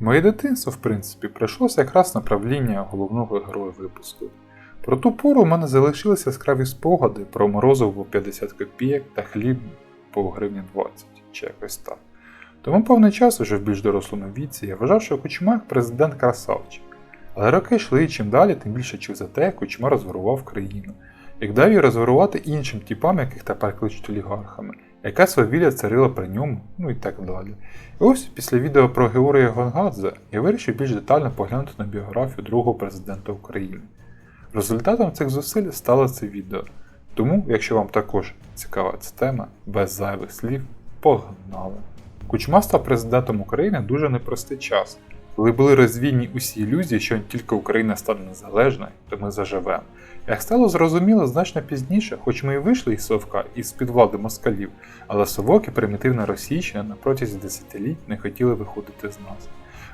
Моє дитинство, в принципі, прийшлося якраз на правління головного героя випуску. Про ту пору у мене залишилися яскраві спогади про морозиво по 50 копійок та хліб по гривні 20 чи якось так. Тому певний час, уже в більш дорослому віці, я вважав, що Кучма президент красавчик. Але роки йшли чим далі, тим більше чув за те, як Кучма розворував країну, як дав її розворувати іншим типам, яких тепер кличуть олігархами, яка свавілля царила при ньому, ну і так далі. І ось після відео про Георгія Гонгадзе я вирішив більш детально поглянути на біографію другого президента України. Результатом цих зусиль стало це відео. Тому, якщо вам також цікава ця тема, без зайвих слів, погнали! Кучма став президентом України дуже непростий час, коли були розвійні усі ілюзії, що тільки Україна стане незалежною, то ми заживемо. Як стало зрозуміло значно пізніше, хоч ми і вийшли із Совка із під влади москалів, але совок і примітивна Російщина на протязі десятиліть не хотіли виходити з нас.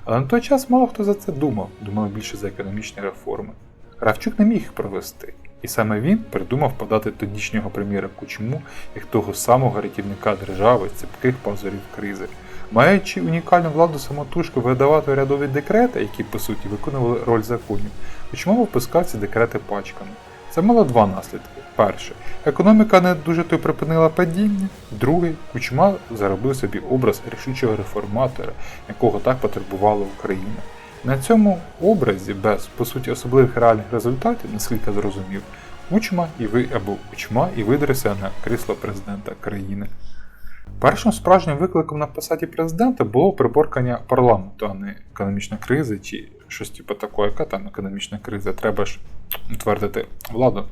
Але на той час мало хто за це думав, думали більше за економічні реформи. Кравчук не міг їх провести, і саме він придумав подати тодішнього прем'єра Кучму як того самого рятівника держави з ціпких пазурів кризи. Маючи унікальну владу самотужки видавати урядові декрети, які по суті виконували роль законів, Кучма випускав ці декрети пачками. Це мало два наслідки. Перше, економіка не дуже то припинила падіння. Другий, Кучма заробив собі образ рішучого реформатора, якого так потребувала Україна. На цьому образі, без по суті особливих реальних результатів, наскільки зрозумів, Кучма і ви або Кучма і видрився на крісло президента країни. Першим справжнім викликом на посаді президента було приборкання парламенту, а не економічна криза чи щось типу такого, яка там економічна криза, треба ж утвердити владу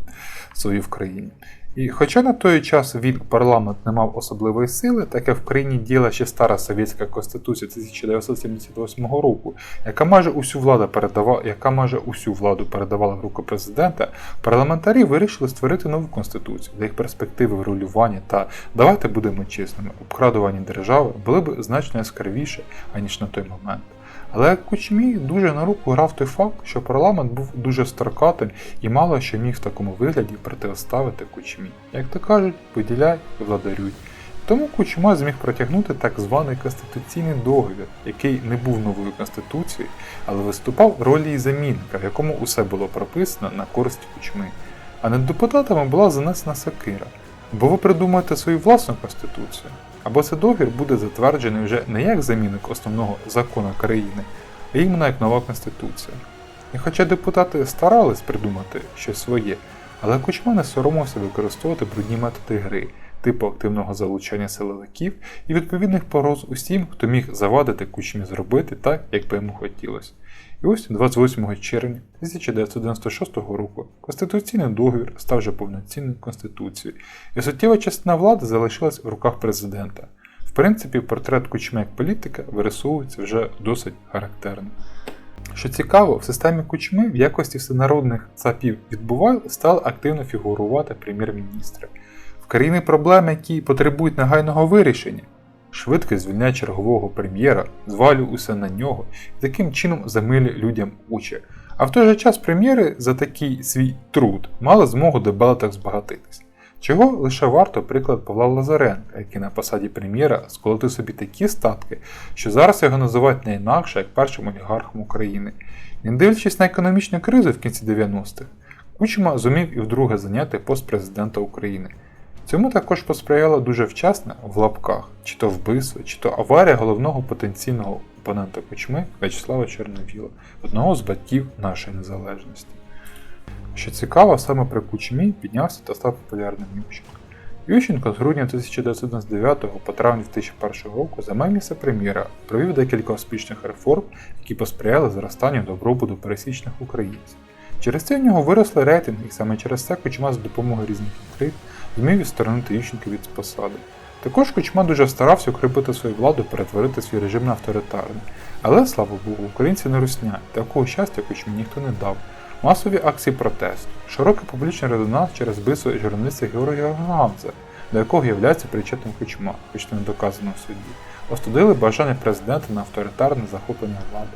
свою в країні. І хоча на той час він парламент не мав особливої сили, так як в країні діяла ще стара совєтська конституція 1978 року, яка майже усю владу передавала, яка майже усю владу передавала в руку президента, парламентарі вирішили створити нову конституцію, де їх перспективи врулювання та давайте будемо чесними, обкрадування держави були б значно яскравіше, аніж на той момент. Але Кучмі дуже на руку грав той факт, що парламент був дуже строкатим і мало що міг в такому вигляді протиставити Кучмі. Як то кажуть, поділяй і владарюй. Тому Кучма зміг протягнути так званий конституційний договір, який не був новою конституцією, але виступав ролі її замінника, в якому усе було прописано на користь Кучми. А над депутатами була занесена сокира. Бо ви придумаєте свою власну конституцію, або цей договір буде затверджений вже не як замінник основного закону країни, а іменно як нова конституція. І хоча депутати старались придумати щось своє, але Кучма не соромився використовувати брудні методи гри, типу активного залучання силовиків і відповідних пороз усім, хто міг завадити кучмі зробити так, як би йому хотілося. І ось 28 червня 1996 року Конституційний договір став вже повноцінною конституцією, і суттєва частина влади залишилась в руках президента. В принципі, портрет Кучми як політика вирисовується вже досить характерно. Що цікаво, в системі Кучми в якості всенародних ЦАПів відбувань стали активно фігурувати прем'єр-міністри. В країни проблеми, які потребують негайного вирішення, швидко звільняє чергового прем'єра, звалю усе на нього і таким чином замилює людям очі. А в той же час прем'єри за такий свій труд мали змогу дебело збагатитись. Чого лише варто приклад Павла Лазаренка, який на посаді прем'єра сколотив собі такі статки, що зараз його називають не інакше як першим олігархом України. Не дивлячись на економічну кризу в кінці 90-х, Кучма зумів і вдруге зайняти пост президента України. Цьому також посприяло дуже вчасне в лапках, чи то вбивство, чи то аварія головного потенційного опонента Кучми В'ячеслава Чорновіла, одного з батьків нашої незалежності. Що цікаво, саме при Кучмі піднявся та став популярним Ющенко. Ющенко з грудня 1999 по травня 2001 року займав місце прем'єра, провів декілька успішних реформ, які посприяли зростанню добробуту пересічних українців. Через це в нього виросли рейтинги, і саме через це Кучма з допомогою різних інтриг змів відсторонити Ющенка від посади. Також Кучма дуже старався укріпити свою владу, перетворити свій режим на авторитарний. Але, слава Богу, українці не русня, такого щастя Кучмі ніхто не дав. Масові акції протесту, широкий публічний резонанс через вбивство журналіста Георгія Гамза, до якого являється причетним Кучма, хоч не доказано в суді, остудили бажання президента на авторитарне захоплення влади.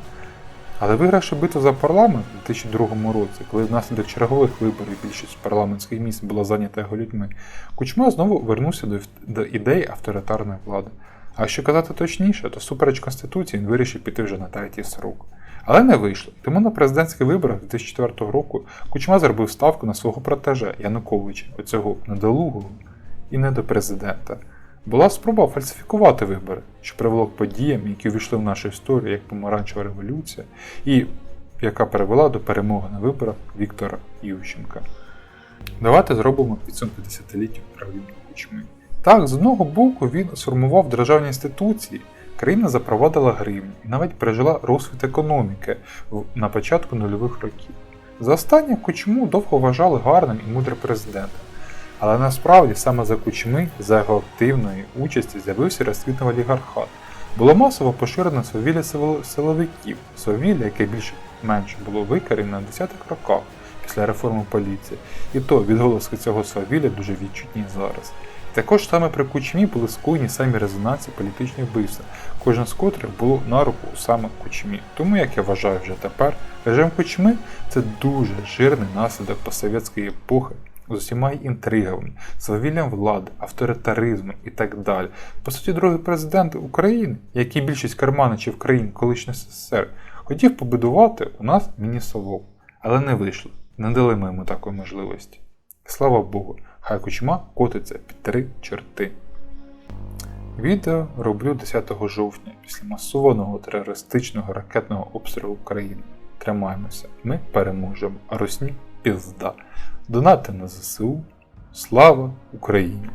Але вигравши битву за парламент у 2002 році, коли внаслідок чергових виборів більшість парламентських місць була зайнята його людьми, Кучма знову вернувся до, до ідеї авторитарної влади. А якщо казати точніше, то супереч Конституції він вирішив піти вже на третій срок. Але не вийшло, тому на президентських виборах 2004 року Кучма зробив ставку на свого протеже Януковича, оцього недолугого і не до президента. Була спроба фальсифікувати вибори, що привело к подіям, які увійшли в нашу історію як помаранчева революція, і яка привела до перемоги на виборах Віктора Ющенка. Давайте зробимо підсумки десятиліття правління Кучми. Так, з одного боку він сформував державні інституції, країна запровадила гривню і навіть пережила розквіт економіки на початку нульових років. За останнє Кучму довго вважали гарним і мудрим президентом. Але насправді саме за Кучми, за його активної участі з'явився розцвітний олігархат. Було масово поширено свавілля силовиків, свавілля, яке більш-менш було викорінено на 10-х роках після реформи поліції. І то відголоски цього свавілля дуже відчутні зараз. Також саме при Кучмі були скоєні самі резонансі політичних вбивств, кожен з котрих було на руку саме Кучмі. Тому, як я вважаю вже тепер, режим Кучми це дуже жирний наслідок постсовєтської епохи з усіма інтригами, свавіллям влади, авторитаризмом і так далі. По суті, другий президент України, як і більшість карманичів країн колишнього СССР, хотів побудувати у нас міні-совок, але не вийшло, не дали ми йому такої можливості. Слава Богу, хай кучма котиться під три чорти. Відео роблю 10 жовтня після масованого терористичного ракетного обстрілу України. Тримаємося, ми переможемо, а русні пізда. Донати на ЗСУ. Слава Україні!